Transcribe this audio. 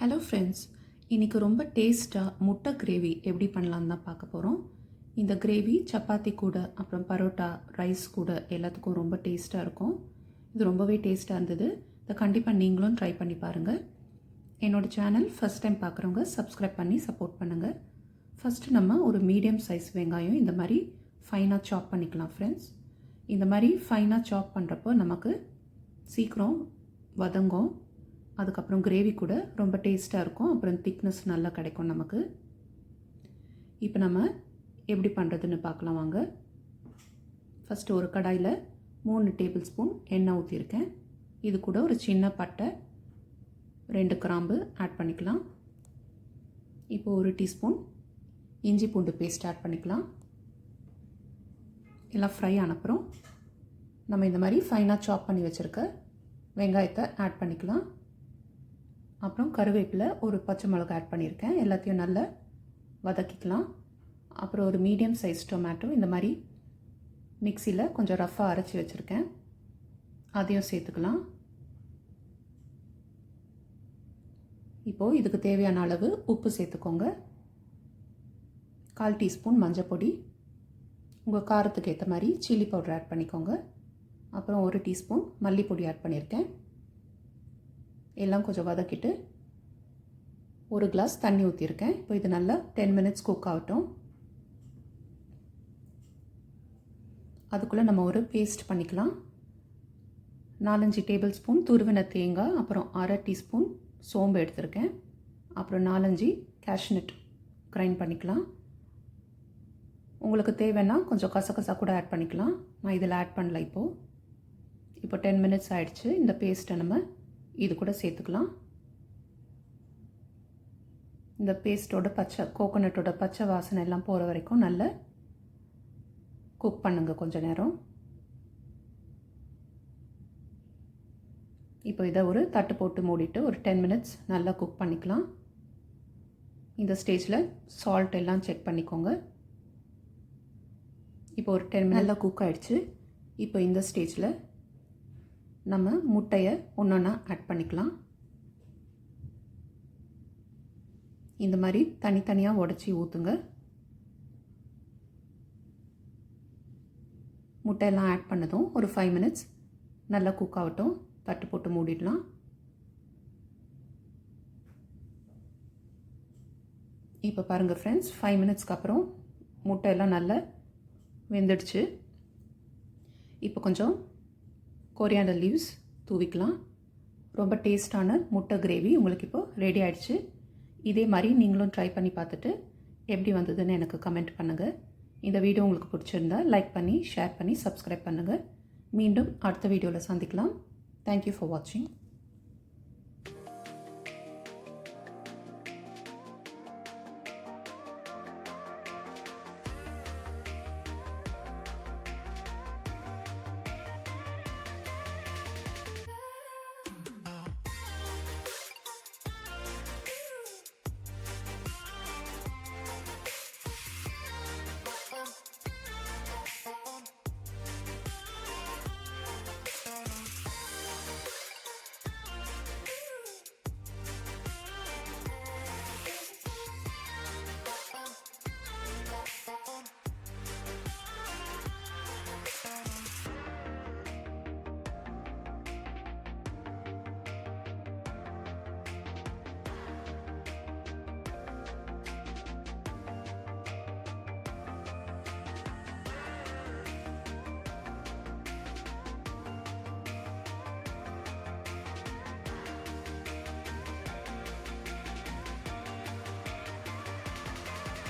Hello friends இன்றைக்கி ரொம்ப டேஸ்ட்டாக முட்டை கிரேவி எப்படி பண்ணலான்னு தான் பார்க்க போகிறோம் இந்த கிரேவி சப்பாத்தி கூட அப்புறம் பரோட்டா ரைஸ் கூட எல்லாத்துக்கும் ரொம்ப டேஸ்ட்டாக இருக்கும். இது ரொம்பவே டேஸ்ட்டாக இருந்தது. இதை கண்டிப்பாக நீங்களும் ட்ரை பண்ணி பாருங்கள் என்னோடய சேனல் ஃபஸ்ட் டைம் பார்க்குறவங்க சப்ஸ்கிரைப் பண்ணி சப்போர்ட் பண்ணுங்கள் ஃபஸ்ட்டு நம்ம ஒரு மீடியம் சைஸ் வெங்காயம் இந்த மாதிரி ஃபைனாக சாப் பண்ணிக்கலாம் ஃப்ரெண்ட்ஸ் இந்த மாதிரி ஃபைனாக சாப் பண்ணுறப்போ நமக்கு சீக்கிரம் வதங்கும். அதுக்கப்புறம் கிரேவி கூட ரொம்ப டேஸ்ட்டாக இருக்கும். அப்புறம் திக்னஸ் நல்லா கிடைக்கும் நமக்கு. இப்போ நம்ம எப்படி பண்ணுறதுன்னு பார்க்கலாம் வாங்க. ஃபஸ்ட்டு ஒரு கடாயில் மூணு டேபிள் ஸ்பூன் எண்ணெய் ஊற்றிருக்கேன் இது கூட ஒரு சின்ன பட்டை ரெண்டு கிராம்பு ஆட் பண்ணிக்கலாம். இப்போ ஒரு டீஸ்பூன் இஞ்சி பூண்டு பேஸ்ட் ஆட் பண்ணிக்கலாம். எல்லாம் ஃப்ரை ஆனப்புறம் நம்ம இந்த மாதிரி ஃபைனாக சாப் பண்ணி வச்சுருக்க வெங்காயத்தை ஆட் பண்ணிக்கலாம். அப்புறம் கருவேப்பிலை ஒரு பச்சை மிளகா ஆட் பண்ணியிருக்கேன். எல்லாத்தையும் நல்லா வதக்கிக்கலாம். அப்புறம் ஒரு மீடியம் சைஸ் டொமேட்டோ இந்த மாதிரி மிக்சியில் கொஞ்சம் ரஃப்பாக அரைச்சி வச்சுருக்கேன். அதையும் சேர்த்துக்கலாம். இப்போது இதுக்கு தேவையான அளவு உப்பு சேர்த்துக்கோங்க. கால் டீஸ்பூன் மஞ்சப்பொடி உங்கள் காரத்துக்கு ஏற்ற மாதிரி சில்லி பவுடர் ஆட் பண்ணிக்கோங்க. அப்புறம் ஒரு டீஸ்பூன் மல்லிப்பொடி ஆட் பண்ணியிருக்கேன். எல்லாம் கொஞ்சம் வதக்கிட்டு ஒரு கிளாஸ் தண்ணி ஊற்றிருக்கேன் இப்போ இது நல்லா டென் மினிட்ஸ் குக் ஆகட்டும். அதுக்குள்ளே நம்ம ஒரு பேஸ்ட் பண்ணிக்கலாம். நாலஞ்சு டேபிள் ஸ்பூன் துருவின தேங்காய் அப்புறம் அரை டீஸ்பூன் சோம்பு எடுத்திருக்கேன். அப்புறம் நாலஞ்சு கேஷ்நட் கிரைண்ட் பண்ணிக்கலாம். உங்களுக்கு தேவைன்னா கொஞ்சம் கசகசா கூட ஆட் பண்ணிக்கலாம். நான் இதில் ஆட் பண்ணல இப்போது இப்போ டென் மினிட்ஸ் ஆகிடுச்சு இந்த பேஸ்ட்டை நம்ம இது கூட சேர்த்துக்கலாம். இந்த பேஸ்ட்டோட பச்சை கோகோனட்டோட பச்சை வாசனை எல்லாம் போகிற வரைக்கும் நல்ல குக் பண்ணுங்க கொஞ்ச நேரம். இப்போ இதை ஒரு தட்டு போட்டு மூடிட்டு ஒரு டென் மினிட்ஸ் நல்லா குக் பண்ணிக்கலாம். இந்த ஸ்டேஜில் சால்ட் எல்லாம் செக் பண்ணிக்கோங்க. இப்போ ஒரு டென் நல்லா குக் ஆகிடுச்சு இப்போ இந்த ஸ்டேஜில் நம்ம முட்டையை ஒன்று ஒன்றா ஆட் பண்ணிக்கலாம். இந்த மாதிரி தனித்தனியாக உடச்சி ஊற்றுங்க முட்டையெல்லாம் ஆட் பண்ணதும் ஒரு ஃபைவ் மினிட்ஸ் நல்லா குக் ஆகட்டும். தட்டு போட்டு மூடிடலாம். இப்போ பாருங்கள் ஃப்ரெண்ட்ஸ் ஃபைவ் மினிட்ஸ்க்கு அப்புறம் முட்டையெல்லாம் நல்லா வெந்துடுச்சு. இப்போ கொஞ்சம் கொரியாண்டர் லீவ்ஸ் தூவிக்கலாம். ரொம்ப டேஸ்டான முட்டை கிரேவி உங்களுக்கு இப்போ ரெடி ஆயிடுச்சு. இதே மாதிரி நீங்களும் ட்ரை பண்ணி பார்த்துட்டு எப்படி வந்ததுன்னு எனக்கு கமெண்ட் பண்ணுங்கள் இந்த வீடியோ உங்களுக்கு பிடிச்சிருந்தா லைக் பண்ணி ஷேர் பண்ணி சப்ஸ்கிரைப் பண்ணுங்கள் மீண்டும் அடுத்த வீடியோவில் சந்திக்கலாம். தேங்க்யூ ஃபார் வாட்சிங்